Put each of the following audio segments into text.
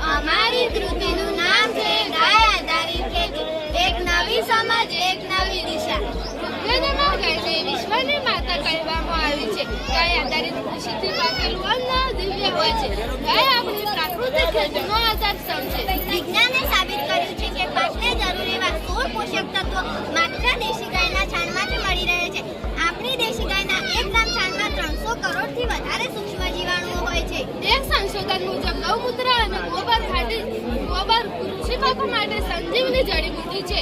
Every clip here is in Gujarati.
અમારી કૃતિનું નામ છે ગાય આધારિત ખેતી. એક નવી સમજ એક નવી દિશા. ઋગ્વેદમાં ગાયને વિશ્વની માતા કહેવામાં આવી છે. ગાય આધારિત કૃષિથી પાકેલું અન્ન દિવ્ય હોય છે. ગાય આપણી પ્રાકૃતિક ખેતીનો આધાર સ્તંભ છે. વિજ્ઞાને સાબિત કર્યું છે કે પાકને જરૂર એવા સોળ પોષક તત્વો માત્ર દેશી ગાયના છાણમાંથી મળી રહે છે. આપણી દેશી ગાયના એક ગ્રામ છાણમાં ત્રણસો કરોડથી વધારે સૂક્ષ્મ જીવાણુઓ હોય છે. એક સંશોધન મુજબ ગૌમૂત્ર અને ગોબર ખાતે ગોબર કૃષિ પાકો માટે સંજીવની જડીબુટી છે.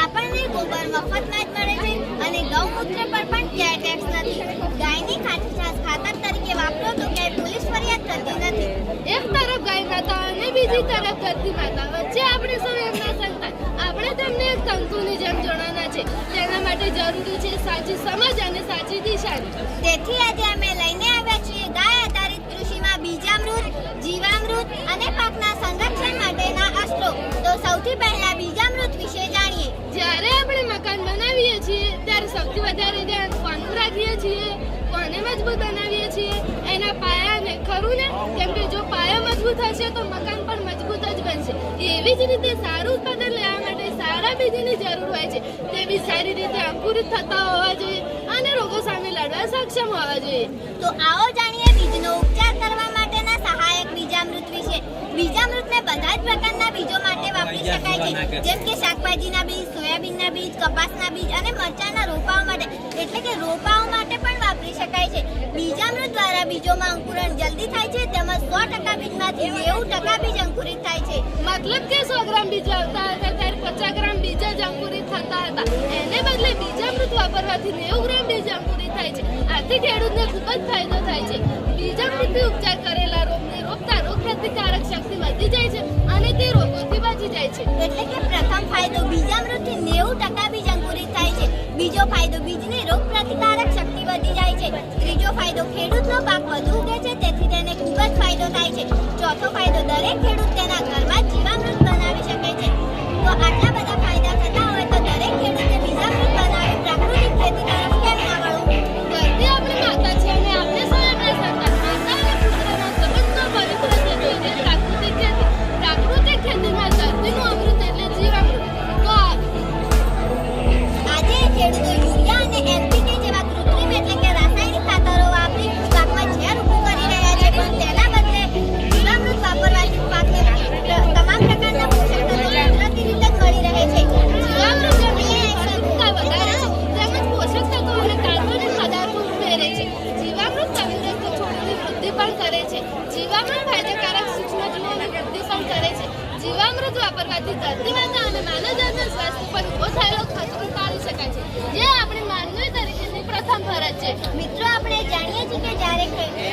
આપણને ગોબર મફતમાં જ મળે છે અને ગૌમૂત્ર પર પણ ક્યાંય ટેક્સ નથી. ગાયની ખાટી છાશ ખાતર તરીકે વાપરો તો ક્યાંય પોલીસ ફરિયાદ કરતી નથી. એક તરફ ગાય માતા અને બીજી તરફ ધરતી માતા. વચ્ચે આપણે સૌ એમના સંતાન. આપણે તેમને એક તંતુની જેમ જોડાના છે. તેના માટે જરૂરી છે સાચી સમજ અને સાચી દિશા. તેથી આજે અમે લઈને જીવામૃત અને પાકના સંરક્ષણ માટેના અસ્ત્રો. તો સૌથી પહેલા બીજામૃત વિશે જાણીએ. જ્યારે આપણે મકાન બનાવીએ છીએ ત્યારે સૌથી વધારે ધ્યાન કોનું રાખીએ છીએ? કોને મજબૂત બનાવીએ છીએ? એના પાયાને ખરું ને? કેમ કે જો પાયો મજબૂત હશે તો મકાન પણ મજબૂત જ બનશે. એવી જ રીતે સારું ઉત્પાદન લેવા માટે સારા બીજની જરૂર હોય છે. તે બી સારી રીતે અંકુરિત થતા હોવા જોઈએ અને રોગો સામે લડવા સક્ષમ હોવા જોઈએ. તો આવો જાણીએ બીજનો ઉપચાર કરવા શકાય છે. જેમ કે શાકભાજીના બીજ સોયાબીનના બીજ કપાસના બીજ અને મરચાના રોપાઓ માટે એટલે કે રોપાઓ માટે પણ વાપરી શકાય છે. બીજામૃત દ્વારા બીજોમાં અંકુરણ જલ્દી થાય છે તેમજ સો ટકા બીજમાંથી નેવું ટકા બીજ અંકુરિત થાય છે. મતલબ કે સો ગ્રામ બીજ આવતા હતા ત્યારે પચાસ ગ્રામ બીજ જ અંકુરિત થતા હતા. એને બદલે બીજામૃત વાપરવાથી નેવું ગ્રામ બીજ અંકુરિત થાય છે. આથી ખેડૂતને ખૂબ જ ફાયદો થાય છે. બીજામૃતથી ઉપચાર કરે પ્રતિકારક શક્તિ વધી જાય છે અને તે રોગોથી બચી જાય છે. એટલે કે પ્રથમ ફાયદો બીજામૃતથી નેવું ટકા બીજ અંકુરિત થાય છે. બીજો ફાયદો બીજની રોગ પ્રતિકારક શક્તિ પ્રથમ ફરજ છે. મિત્રો, આપણે જાણીએ છીએ કે જ્યારે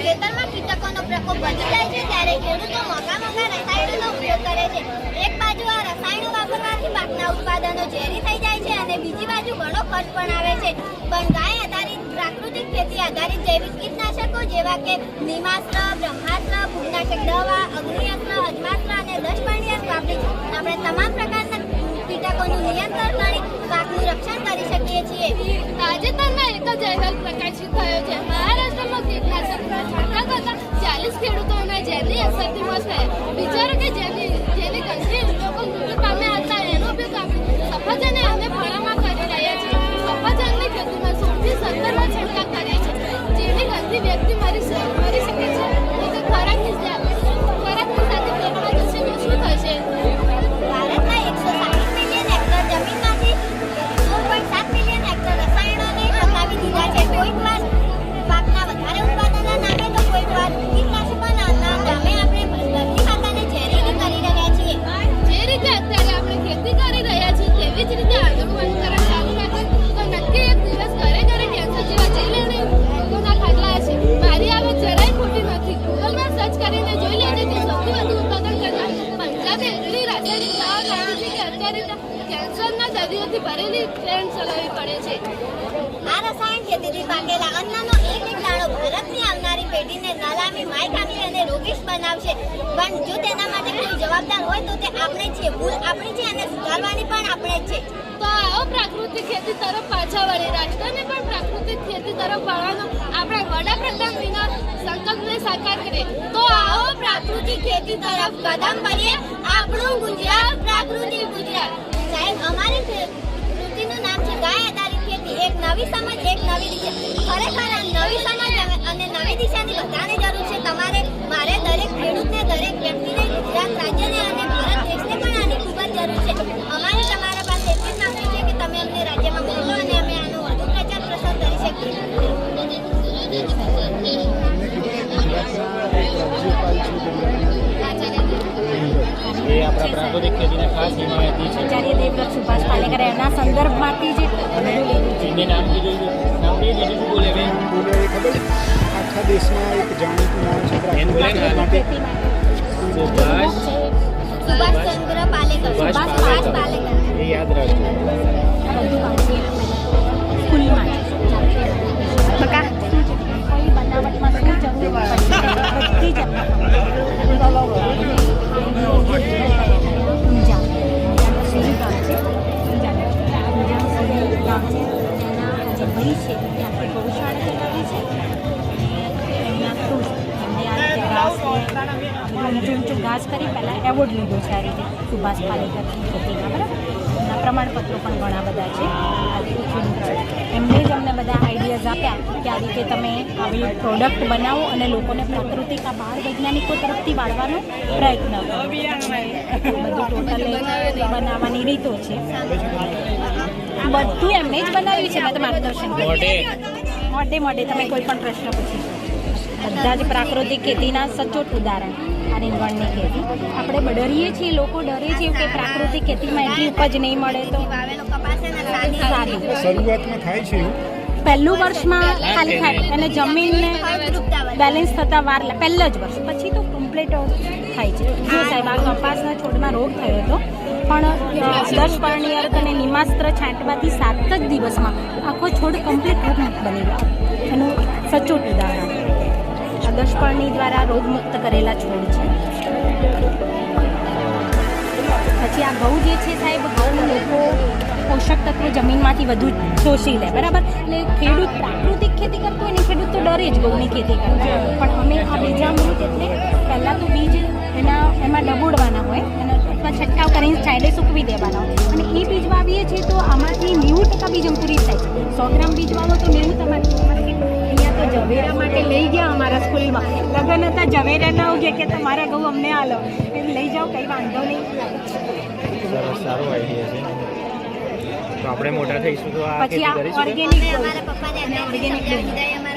ખેતરમાં કીટકોનો પ્રકોપ વધી જાય છે, ત્યારે ખેડૂતો મોંઘા મોટા રસાયણોનો ઉપયોગ કરે છે. એક બાજુ આ રસાયણો વાપરવાથી પાકના ઉત્પાદનો ઝેરી થઈ જાય છે અને બીજી બાજુ ઘણો ખર્ચ પણ આવે છે. પણ ગાય આધારિત પ્રાકૃતિક ખેતી આધારિત જૈવિક કીટનાશકો જેવા કે નિમાસ્ત્ર, બ્રહ્માસ્ત્ર ફૂગનાશક દવા અગ્નિઅસ્ત્ર અજમાસ્ત્ર અને દશપર્ણિયસ્ત્ર વાપરી આપણે તમામ પ્રકારના કીટકોનું નિયંત્રણ કરી પાકનું રક્ષણ કરી શકીએ છીએ. ખેડૂતોના ઝેરની અસરથી મળશે થયા ભરેલી ટ્રેન ચલાવવી પડે છે. આ રસાયણ ખેતીથી પાકેલા અન્નનો એક એક દાણો ભારતની આવનારી પેઢીને નલામી માયકામી અને રોગીશ બનાવશે. પણ જો તેના માટે કોઈ જવાબદાર હોય તો તે આપણે છે. છીએ ભૂલ આપણી છે અને સુધારવાની પણ આપણે જ છે. તો આવો પ્રાકૃતિક ખેતી તરફ પાછા વળી રાષ્ટ્રને પણ પ્રાકૃતિક ખેતી તરફ વળવાનો આપણા વડાપ્રધાન વિના સંકલ્પને સાકાર કરીએ તો આવો પ્રાકૃતિક ખેતી તરફ કદમ ભરીએ આપણું ગુજરાત પ્રાકૃતિક ગુજરાત. સાહેબ અમારી એક નવી સમજ, એક નવી દિશા. ખરેખર નવી સમજ અને- નવી દિશાની બધાને જરૂર છે. તમારે, મારે દરેક ખેડૂતને, દરેક વ્યક્તિને ગુજરાત રાજ્યને અને ભારત દેશને પણ આની ખૂબ જ જરૂર છે. અમારે તમારા પાસે એટલી છે કે તમે અમને રાજ્યમાં મોકલો અને અમે આનો વધુ પ્રચાર પ્રસાર કરી શકીએ. આપણા પ્રાકૃતિક ખેતીના ખાસ હિમાયતી છે. પાલેકરે એના સંદર્ભમાંથી જ? આખા દેશમાં એક જાણીતું નામ છે ગામ એના જે ભાઈ છે. એ આખી ગૌશાળા ચલાવે છે. એમના through એમને આ રીતે ઘાસ ઊંચું ઊંચું ઘાસ કરી, પહેલાં એવોર્ડ લીધો છે આ રીતે સુભાષ પાલેકરની ખેતીમાં, બરાબર? પ્રમાણપત્રો પણ ઘણા બધા છે. એમને જ અમને બધા આઈડિયાઝ આપ્યા કે આ રીતે તમે આવી પ્રોડક્ટ બનાવો અને લોકોને પ્રાકૃતિક આ બહાર વૈજ્ઞાનિકો તરફથી વાળવાનો પ્રયત્ન કરો. બધું ટોટલ બનાવવાની રીતો છે. બધું એમને જ બનાવ્યું છે મેં તો માર્ગદર્શન. મોઢે. મોઢે તમે કોઈ પણ પ્રશ્ન પૂછી. બધા જ પ્રાકૃતિક ખેતીના સચોટ ઉદાહરણ. આ રીંગણની ખેતી. આપણે ડરીએ છીએ લોકો ડરે છે કે પ્રાકૃતિક ખેતીમાં એટલી ઉપજ નહીં મળે તો. શરૂઆતમાં થાય છે પહેલું વર્ષમાં ખાલી થાય. અને જમીનને બેલેન્સ થતા વાર લે- પહેલા જ વર્ષ. પછી તો કમ્પ્લીટ થાય છે. જો સાહેબ આ કપાસના છોડમાં રોગ થયો હતો પણ દસ પર્ણી અર્ક અને નિમાસ્ત્ર છાંટવાથી સાત જ દિવસમાં આખો છોડ કમ્પ્લીટ રોગમુક્ત બની ગયો. એનું સચોટ ઉદાહરણ. દસ પર્ણી દ્વારા રોગમુક્ત કરેલા છોડ છે. પછી આ ઘઉં જે છે સાહેબ, ઘઉં લોકો પોષક તત્વો જમીનમાંથી વધુ શોષી લે. બરાબર? એટલે ખેડૂત પ્રાકૃતિક ખેતી કરતો હોય ખેડૂત જ ઘઉંની ખેતી કરતા પણ અમે આ બીજામૃત એટલે પહેલાં તો બીજ એના એમાં ડબોડવાના હોય અને અથવા છંટકાવ કરીને સાઈડે સૂકવી દેવાના હોય. અને એ બીજ વાવીએ છીએ તો આમાંથી નેવું ટકા બીજ અંકુરિત થાય છે. સો ગ્રામ બીજ વાવો તો નેવું તમારે અહીંયા તો ઝવેરા માટે લઈ ગયા અમારા સ્કૂલમાં. લગ્ન હતા ઝવેરા ના ઉગે કે તમારા ઘઉં અમને આલો. એટલે લઈ જાઓ કંઈ વાંધો નહીં. સરસ સારો આઈડિયા છે. તો આપણે મોટા થઈશું તો આ પછી ખેતી કરીશું કે? ઓર્ગેનિક અમે અમારા પપ્પાને અત્યારથી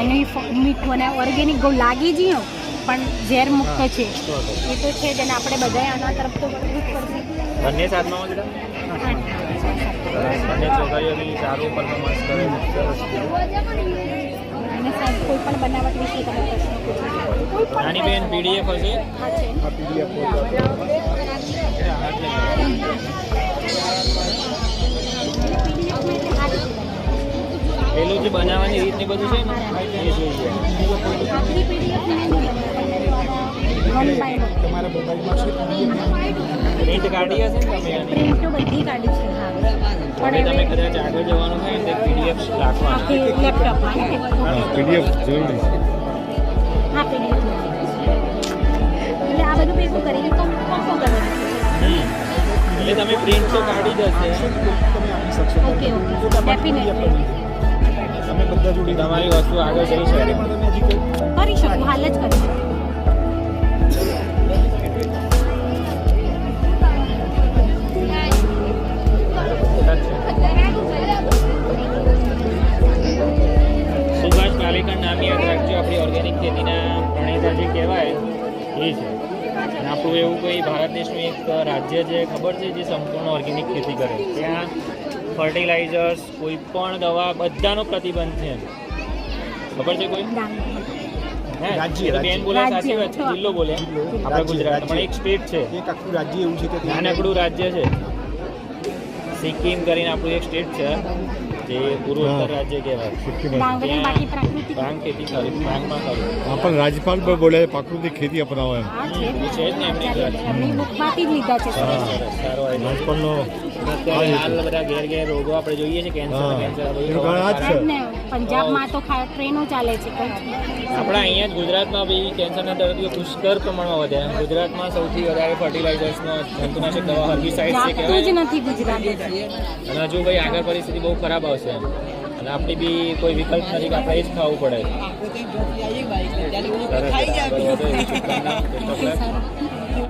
એનું મીઠું અને ઓર્ગેનિક ઘઉં લાગી જીઓ પણ ઝેર મુક્ત છે. એ તો છે જ અને આપણે બધાએ આના તરફ તો બંને સાથમાં બંને છોકરીઓ બી સારું પરફોર્મન્સ કરે અને સાહેબ કોઈ પણ બનાવટ વિશે તમે પ્રશ્ન પૂછી. શકો. કોઈ પણ નાની બેન પીડીએફ હશે? હા છે. પીડીએફ જે બનાવવાની રીત ને બધું છે ને એ જોઈએ પ્રિન્ટ કાઢી હશે તમે એની? પ્રિન્ટ તો બધી કાઢી છે પણ તમે કદાચ આગળ જવાનું થાય ને પીડીએફ રાખવાનું. લેપટોપમાં પીડીએફ જરૂરી છે. હા પીડીએફ એટલે આ બધું ભેગું કરીને તો કરવાનું એટલે તમે પ્રિન્ટ તો કાઢી જ હશે. તમે આપી શકશો ઓકે ઓકે ડેફિનેટલી તમે બધા જોડી તમારી વસ્તુ આગળ જઈ શકે. પણ તમે હજી કોઈ? કરી શકો હાલ જ કરી શકું. સુભાષ પાલેકર નામ યાદ રાખજો આપણી ઓર્ગેનિક ખેતીના પ્રણેતા જે કહેવાય એ છે. આપણું એવું કોઈ ભારત દેશનું એક રાજ્ય છે ખબર છે જે સંપૂર્ણ ઓર્ગેનિક ખેતી કરે ત્યાં ફર્ટિલાઇઝર્સ કોઈ પણ દવા બધાનો પ્રતિબંધ છે. ખબર છે કોઈ? ડાંગ બેન બોલે સાચી વાત છે. જિલ્લો બોલે. આપણા ગુજરાત પણ એક સ્ટેટ છે. એક આખું રાજ્ય એવું છે કે નાનકડું રાજ્ય છે. સિક્કિમ કરીને આપણું એક સ્ટેટ છે. જે પૂર્વ રાજ્ય કહેવાય. ખેતી ખરી પણ રાજ્યપાલ પણ બોલે પ્રાકૃતિક ખેતી અપનાવે. એમ છે. જ ને એમની બુકમાંથી જ લીધા છે. અત્યારે હાલ બધા ઘેર ઘેર રોગો આપણે જોઈએ છે કેન્સર કેન્સર પંજાબમાં તો ટ્રેનો ચાલે છે આપણા અહીંયા જ ગુજરાતમાં બી કેન્સરના દર્દીઓ પુષ્કળ પ્રમાણમાં વધ્યા ગુજરાતમાં સૌથી વધારે ફર્ટિલાઇઝર્સનો જંતુનાશક દવા હર્બિસાઇડ છે જાગતું જ નથી ગુજરાત અને હજુ ભાઈ આગળ પરિસ્થિતિ બહુ ખરાબ આવશે. અને આપણી બી કોઈ વિકલ્પ નથી કે આપણે એ જ ખાવું પડે.